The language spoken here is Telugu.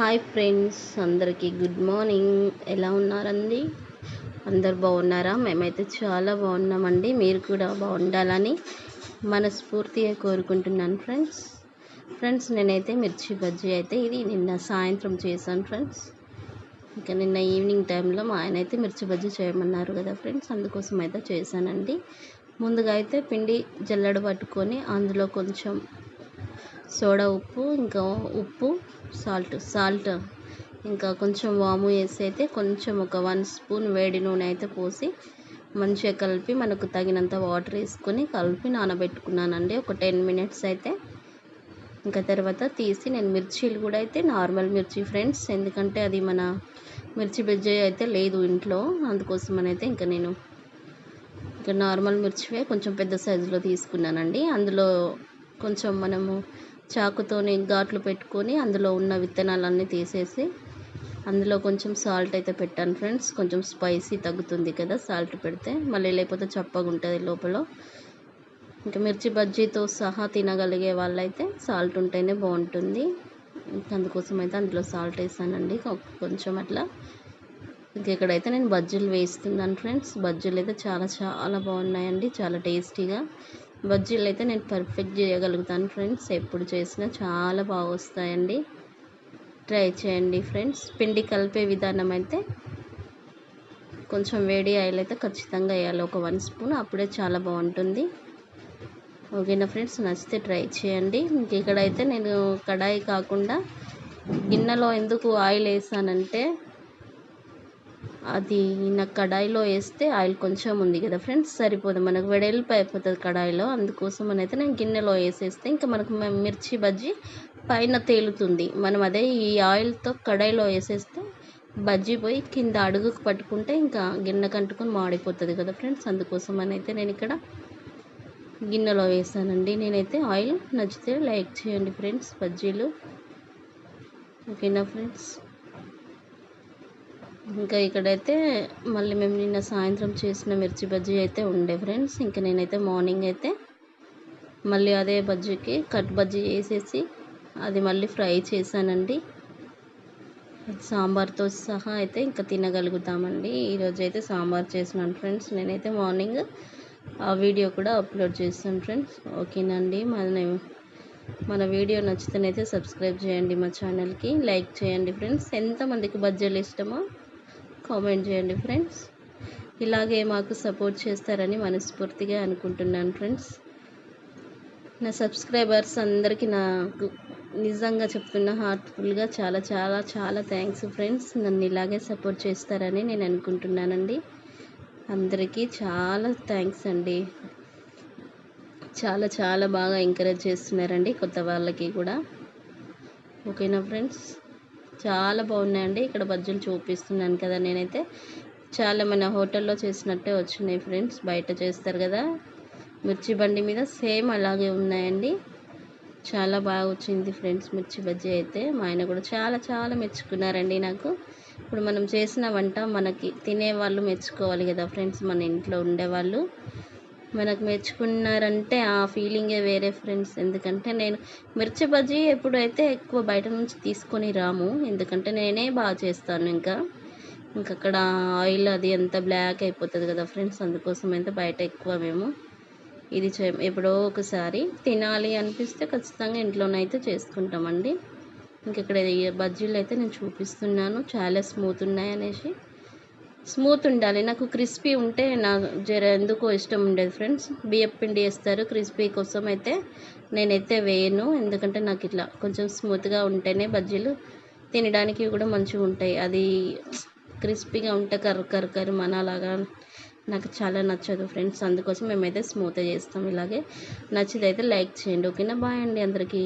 హాయ్ ఫ్రెండ్స్ అందరికీ గుడ్ మార్నింగ్. ఎలా ఉన్నారండి? అందరు బాగున్నారా? మేమైతే చాలా బాగున్నామండి. మీరు కూడా బాగుండాలని మనస్ఫూర్తిగా కోరుకుంటున్నాను ఫ్రెండ్స్. ఫ్రెండ్స్ నేనైతే మిర్చి బజ్జీ అయితే ఇది నిన్న సాయంత్రం చేశాను ఫ్రెండ్స్. ఇంకా నిన్న ఈవినింగ్ టైంలో మా ఆయన అయితే మిర్చి బజ్జీ చేయమన్నారు కదా ఫ్రెండ్స్ అందుకోసం అయితే చేశానండి. ముందుగా అయితే పిండి జల్లడ పట్టుకొని అందులో కొంచెం సోడా ఉప్పు ఇంకా ఉప్పు సాల్ట్ సాల్ట్ ఇంకా కొంచెం వాము వేసి అయితే కొంచెం ఒక వన్ స్పూన్ వేడి నూనె అయితే పోసి మంచిగా కలిపి మనకు తగినంత వాటర్ వేసుకొని కలిపి నానబెట్టుకున్నానండి. ఒక టెన్ మినిట్స్ అయితే. ఇంకా తర్వాత తీసి నేను మిర్చీలు కూడా అయితే నార్మల్ మిర్చి ఫ్రెండ్స్ ఎందుకంటే అది మన మిర్చి బజ్జీ అయితే లేదు ఇంట్లో. అందుకోసం అయితే ఇంకా నేను ఇంకా నార్మల్ మిర్చివే కొంచెం పెద్ద సైజులో తీసుకున్నానండి. అందులో కొంచెం మనము చాకుతోని ఘాట్లు పెట్టుకొని అందులో ఉన్న విత్తనాలన్నీ తీసేసి అందులో కొంచెం సాల్ట్ అయితే పెట్టాను ఫ్రెండ్స్. కొంచెం స్పైసీ తగ్గుతుంది కదా సాల్ట్ పెడితే. మళ్ళీ లేకపోతే చప్పగా ఉంటుంది లోపల. ఇంకా మిర్చి బజ్జీతో సహా తినగలిగే వాళ్ళైతే సాల్ట్ ఉంటేనే బాగుంటుంది. అందుకోసం అయితే అందులో సాల్ట్ వేసానండి. కొంచెం అట్లా. ఇంకా ఇక్కడైతే నేను బజ్జీలు వేస్తున్నాను ఫ్రెండ్స్. బజ్జీలు అయితే చాలా చాలా బాగున్నాయండి. చాలా టేస్టీగా. బజ్జీలు అయితే నేను పర్ఫెక్ట్ చేయగలుగుతాను ఫ్రెండ్స్ ఎప్పుడు చేసినా చాలా బాగా వస్తాయండి ట్రై చేయండి ఫ్రెండ్స్ పిండి కలిపే విధానం అయితే కొంచెం వేడి ఆయిల్ అయితే ఖచ్చితంగా వేయాలి. ఒక వన్ స్పూన్ అప్పుడే చాలా బాగుంటుంది. ఓకేనా ఫ్రెండ్స్ నచ్చితే ట్రై చేయండి. ఇంక ఇక్కడైతే నేను కడాయి కాకుండా గిన్నెలో ఎందుకు ఆయిల్ వేసానంటే అది నాకు కడాయిలో వేస్తే ఆయిల్ కొంచెం ఉంది కదా ఫ్రెండ్స్ సరిపోదు. మనకు వెడల్పు అయిపోతుంది కడాయిలో. అందుకోసం అయితే నేను గిన్నెలో వేసేస్తే ఇంకా మనకు మిర్చి బజ్జీ పైన తేలుతుంది. మనం అదే ఈ ఆయిల్తో కడాయిలో వేసేస్తే బజ్జీ పోయి కింద అడుగుకు పట్టుకుంటే ఇంకా గిన్నె కంటుకొని మాడిపోతుంది కదా ఫ్రెండ్స్. అందుకోసం అని అయితే నేను ఇక్కడ గిన్నెలో వేసానండి. నేనైతే ఆయిల్ నచ్చితే లైక్ చేయండి ఫ్రెండ్స్ బజ్జీలు. ఓకేనా ఫ్రెండ్స్? ఇంకా ఇక్కడైతే మళ్ళీ మేము నిన్న సాయంత్రం చేసిన మిర్చి బజ్జీ అయితే ఉండే ఫ్రెండ్స్. ఇంకా నేనైతే మార్నింగ్ అయితే మళ్ళీ అదే బజ్జీకి కట్ బజ్జీ వేసేసి అది మళ్ళీ ఫ్రై చేశానండి. సాంబార్తో సహా అయితే ఇంకా తినగలుగుతామండి. ఈరోజు అయితే సాంబార్ చేసినాను ఫ్రెండ్స్. నేనైతే మార్నింగ్ ఆ వీడియో కూడా అప్లోడ్ చేస్తాను ఫ్రెండ్స్. ఓకేనండి. మన మన వీడియో నచ్చితేనైతే సబ్స్క్రైబ్ చేయండి మా ఛానల్కి. లైక్ చేయండి ఫ్రెండ్స్. ఎంతమందికి బజ్జీలు ఇష్టమో కామెంట్ చేయండి ఫ్రెండ్స్. ఇలాగే మాకు సపోర్ట్ చేస్తారని మనస్ఫూర్తిగా అనుకుంటున్నాను ఫ్రెండ్స్. నా సబ్స్క్రైబర్స్ అందరికీ నాకు నిజంగా చెప్తున్న హార్ట్ఫుల్గా చాలా చాలా చాలా థ్యాంక్స్ ఫ్రెండ్స్. నన్ను ఇలాగే సపోర్ట్ చేస్తారని నేను అనుకుంటున్నానండి. అందరికీ చాలా థ్యాంక్స్ అండి. చాలా చాలా బాగా ఎంకరేజ్ చేస్తున్నారండి కొత్త వాళ్ళకి కూడా. ఓకేనా ఫ్రెండ్స్? చాలా బాగున్నాయండి. ఇక్కడ బజ్జీలు చూపిస్తున్నాను కదా నేనైతే. చాలా మన హోటల్లో చేసినట్టే వచ్చినాయి ఫ్రెండ్స్. బయట చేస్తారు కదా. మిర్చి బండి మీద సేమ్ అలాగే ఉన్నాయండి. చాలా బాగా వచ్చింది ఫ్రెండ్స్ మిర్చి బజ్జీ అయితే. మా ఆయన కూడా చాలా చాలా మెచ్చుకున్నారండి నాకు. ఇప్పుడు మనం చేసిన వంట మనకి తినేవాళ్ళు మెచ్చుకోవాలి కదా ఫ్రెండ్స్ మన ఇంట్లో ఉండేవాళ్ళు. మనకు మెచ్చుకున్నారంటే ఆ ఫీలింగే వేరే ఫ్రెండ్స్. ఎందుకంటే నేను మిర్చి బజ్జీ ఎప్పుడైతే ఎక్కువ బయట నుంచి తీసుకొని రాము ఎందుకంటే నేనే బాగా చేస్తాను ఇంకా. ఇంకా అక్కడ ఆయిల్ అది అంత బ్లాక్ అయిపోతుంది కదా ఫ్రెండ్స్ అందుకోసం అయితే బయట ఎక్కువ మేము ఇది చే ఎప్పుడో ఒకసారి తినాలి అనిపిస్తే ఖచ్చితంగా ఇంట్లోనైతే చేసుకుంటామండి. ఇంక ఇక్కడ బజ్జీలు అయితే నేను చూపిస్తున్నాను చాలా స్మూత్ ఉన్నాయి అనేసి. స్మూత్ ఉండాలి. నాకు క్రిస్పీ ఉంటే నా జర ఎందుకో ఇష్టం ఉండేది ఫ్రెండ్స్. బియ్యం పిండి వేస్తారు క్రిస్పీ కోసం అయితే నేనైతే వేయను. ఎందుకంటే నాకు ఇట్లా కొంచెం స్మూత్గా ఉంటేనే బజ్జీలు తినడానికి కూడా మంచిగా ఉంటాయి. అది క్రిస్పీగా ఉంటే కర్ర కర్ర కర్ర మనలాగా నాకు చాలా నచ్చదు ఫ్రెండ్స్. అందుకోసం మేమైతే స్మూత్గా చేస్తాం ఇలాగే. నచ్చితే లైక్ చేయండి. ఓకేనా? బాయ్ అండి అందరికీ.